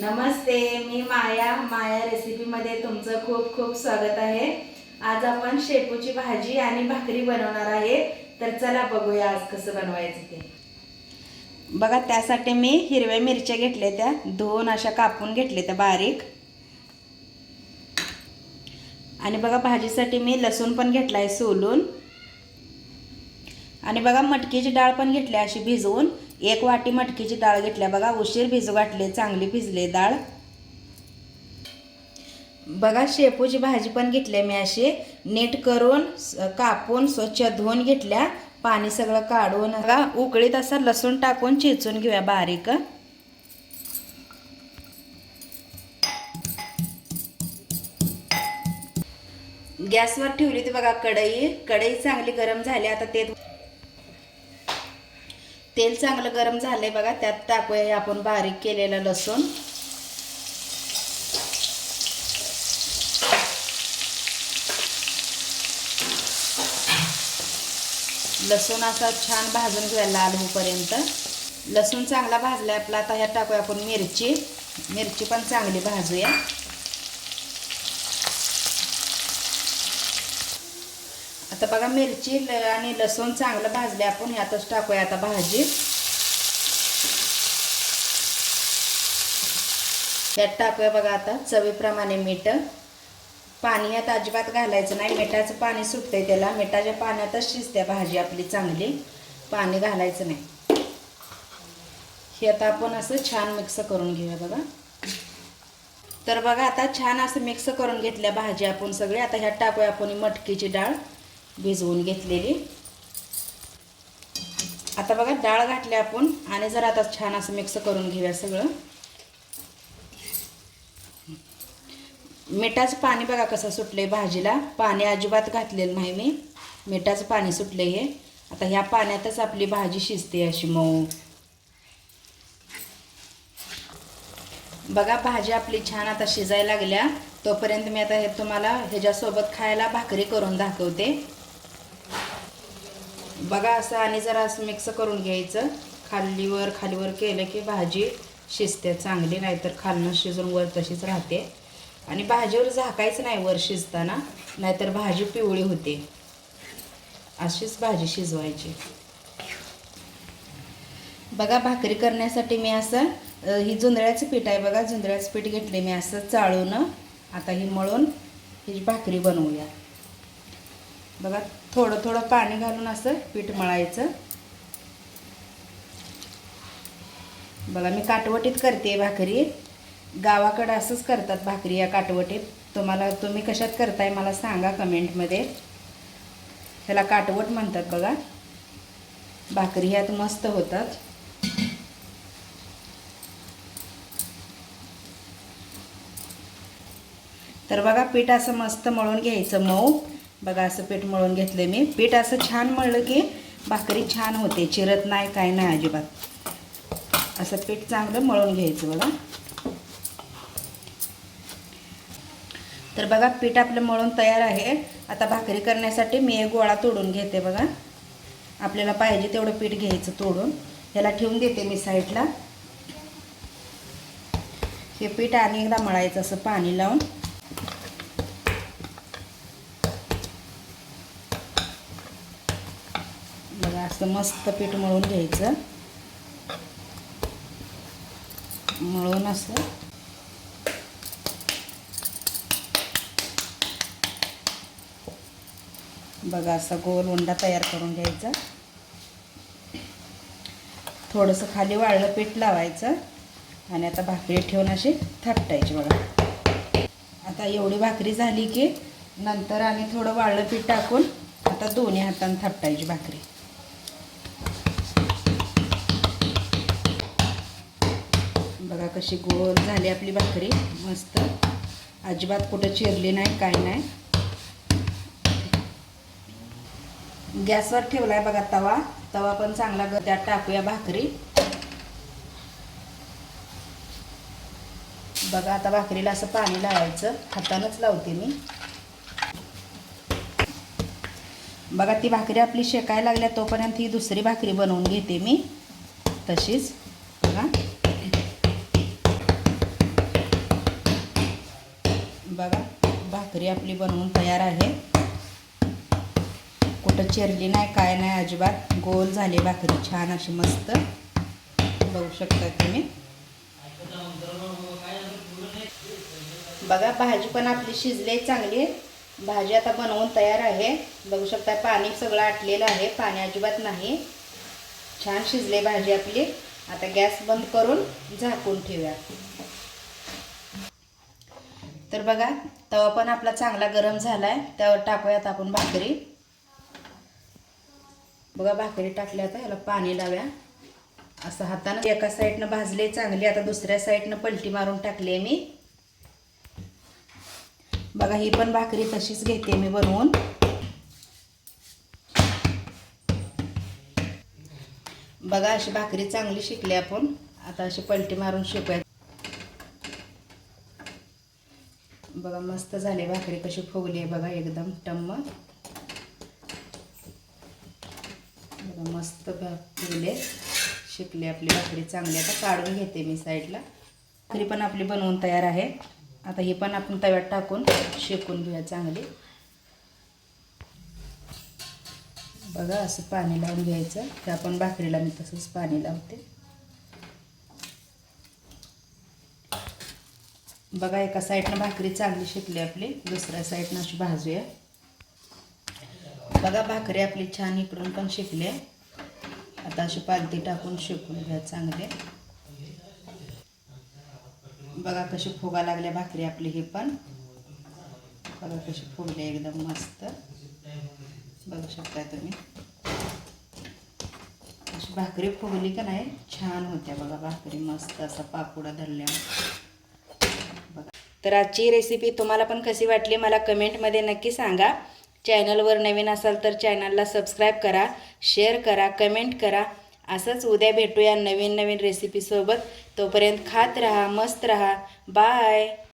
नमस्ते मी माया. माया रेसिपीमध्ये तुमचं खूप खूप स्वागत आहे. आज आपण शेपूची भाजी आणि भाकरी बनवणार आहे. तर चला बघूया आज कसं बनवायचं ते. बघा त्यासाठी मी हिरव्या मिरच्या घेतल्या त्या. दोन अशा कापून घेतल्या त्या बारीक. आणि बघा भाजीसाठी मी लसूण पण घेतला आहे सोलून. आणि बघा मटकीची डाळ पण घेतली अशी भिजवून. एक वाटी मटकीची डाळ घेतल्या. बघा उशीर भिजू घातले चांगली भिजले डाळ. बघा शेपूची भाजी पण घेतली मी अशी. नीट करून कापून स्वच्छ धुवून घेतल्या. पाणी सगळं काढून. बघा उकळीत असं लसूण टाकून चिचून घेऊया बारीक. गॅसवर ठेवली होती बघा कढई. कढई चांगली गरम झाली. आता ते तेल चांगलं गरम झालंय बघा त्यात टाकूया आपण बारीक केलेलं लसूण. लसूण असा छान भाजून घेऊया लाल होईपर्यंत. लसूण चांगला भाजलाय आपला आता ह्यात टाकूया आपण मिरची. मिरची पण चांगली भाजूया. आता बघा मिरची ल- आणि लसूण चांगलं भाजले आपण ह्यातच टाकूया आता भाजी. यात टाकूया बघा आता चवीप्रमाणे मीठ. पाणी यात अजिबात घालायचं नाही मिठाचं पाणी सुटतंय त्याला. मिठाच्या पाण्यातच शिजते भाजी आपली चांगली. पाणी घालायचं नाही. हे आता आपण असं छान मिक्स करून घेऊया बघा. तर बघा आता छान असं मिक्स करून घेतल्या भाजी आपण सगळे. आता ह्यात टाकूया आपण मटकीची डाळ. भिजवून घेतलेली. आता बघा डाळ घातली आपण आणि जर आता छान असं मिक्स करून घेऊया सगळं. मिठाचं पाणी बघा कसं सुटलंय भाजीला. पाणी अजिबात घातलेलं नाही मी. मिठाचं पाणी सुटलंय हे. आता ह्या पाण्यातच आपली भाजी शिजते अशी मऊ. बघा भाजी आपली छान आता शिजायला लागल्या. तोपर्यंत मी आता हे तुम्हाला ह्याच्यासोबत खायला भाकरी करून दाखवते. बघा असं आणि जरा असं मिक्स करून घ्यायचं. खालीवर खालीवर केलं की भाजी शिजते. चांगली नाहीतर खालनं शिजून वर तशीच राहते. आणि भाजीवर झाकायचं नाही वर शिजताना नाहीतर भाजी पिवळी होते. अशीच भाजी शिजवायची. बघा भाकरी करण्यासाठी मी असं ही जुंधळ्याचं पीठ आहे बघा. जुंधळ्याचं पीठ घेतले मी असं चाळून. आता ही मळून ही भाकरी बनवूया. बघा थोडं थोडं पाणी घालून असं पीठ मळायचं. बघा मी काटवटीत करते भाकरी. गावाकडं असंच करतात भाकरी या काटवटीत. तुम्हाला तुम्ही कशात करताय मला सांगा कमेंटमध्ये. ह्याला काटवट म्हणतात बघा. भाकरी ह्यात मस्त होतात. तर बघा पीठ असं मस्त मळून घ्यायचं मऊ. बघा असं पीठ मळून घेतलं मी. पीठ असं छान मळलं की भाकरी छान होते. चिरत नाही काय नाही अजिबात. असं पीठ चांगलं मळून घ्यायचं बघा. तर बघा पीठ आपलं मळून तयार आहे. आता भाकरी करण्यासाठी मी एक गोळा तोडून घेते बघा. आपल्याला पाहिजे तेवढं पीठ घ्यायचं तोडून. ह्याला ठेवून देते मी साईडला. हे पीठ आणि एकदा मळायचं असं पाणी लावून बघा असं मस्त पीठ मळून घ्यायचं. मळून असं. बघा असा गोल उंडा तयार करून घ्यायचा. थोडंसं खाली वाळलं पीठ लावायचं आणि आता भाकरी ठेवून अशी थापटायची बघा. आता एवढी भाकरी झाली की नंतर आणि थोडं वाळलं पीठ टाकून आता दोन्ही हाताने थापटायची भाकरी. कशी गोल झाली आपली भाकरी? मस्त. अजिबात कुठं चिरली नाही काय नाही. गॅसवर ठेवलाय बघा तवा. तवा पण चांगला त्यात टाकूया भाकरी. बघा आता भाकरीला असं पाणी लावायचं. हातानंच लावते मी. बघा ती भाकरी आपली शेकायला लागल्या तोपर्यंत ही दुसरी भाकरी बनवून घेते मी. तशीच. बघा. बघा भाकरी आपली बनवून तयार आहे. कुठं चिरली नाही काय नाही अजिबात. गोल झाली भाकरी छान अशी मस्त. बघू शकता तुम्ही. बघा भाजी पण आपली शिजली चांगली. भाजी आता बनवून तयार आहे. बघू शकता पाणी सगळं आटलेलं आहे. पाणी अजिबात नाही. छान शिजले भाजी आपली. आता गॅस बंद करून झाकून ठेवूया. तर बघा तवा पण आपला चांगला गरम झाला आहे त्यावर टाकूयात आपण भाकरी. बघा भाकरी टाकल्या आता याला पाणी लाव्या. असं हातानं एका साईडनं भाजले चांगली. आता दुसऱ्या साईडनं पलटी मारून टाकली मी. बघा ही पण भाकरी तशीच घेते मी बनवून. बघा अशी भाकरी चांगली शिकली आपण. आता अशी पलटी मारून शिकूया बघा मस्त झाले भाकरी कशी फुगली आहे बघा एकदम टम्म. बघा मस्त फुगले. शिकले आपली भाकरी चांगली. आता काढून घेते मी साईडला. भाकरी पण आपली बनवून तयार आहे. आता ही पण आपण तव्यात टाकून शेकून घेऊया चांगली. बघा असं पाणी लावून घ्यायचं. त्या पण भाकरीला मी तसंच पाणी लावते. बघा एका साईडनं भाकरी चांगली शिकली आपली दुसऱ्या साईडनं अशी भाजूया बघा भाकरी आपली छान इकडून पण शिकली आता अशी पालती टाकून शिकून घ्या चांगले. बघा कशी फुगा लागल्या भाकरी आपली ही पण. बघा कशी फुगली एकदम मस्त. बघू शकताय तुम्ही. अशी भाकरी फुगली का नाही छान होत्या बघा भाकरी मस्त असा पापुडा धरल्या तर आजची रेसिपी तुम्हाला पण कशी वाटली मला कमेंटमध्ये नक्की सांगा. चॅनलवर नवीन असाल तर चॅनलला सबस्क्राईब करा शेअर करा कमेंट करा. असंच उद्या भेटूया नवीन नवीन रेसिपीसोबत तोपर्यंत खात रहा मस्त रहा. बाय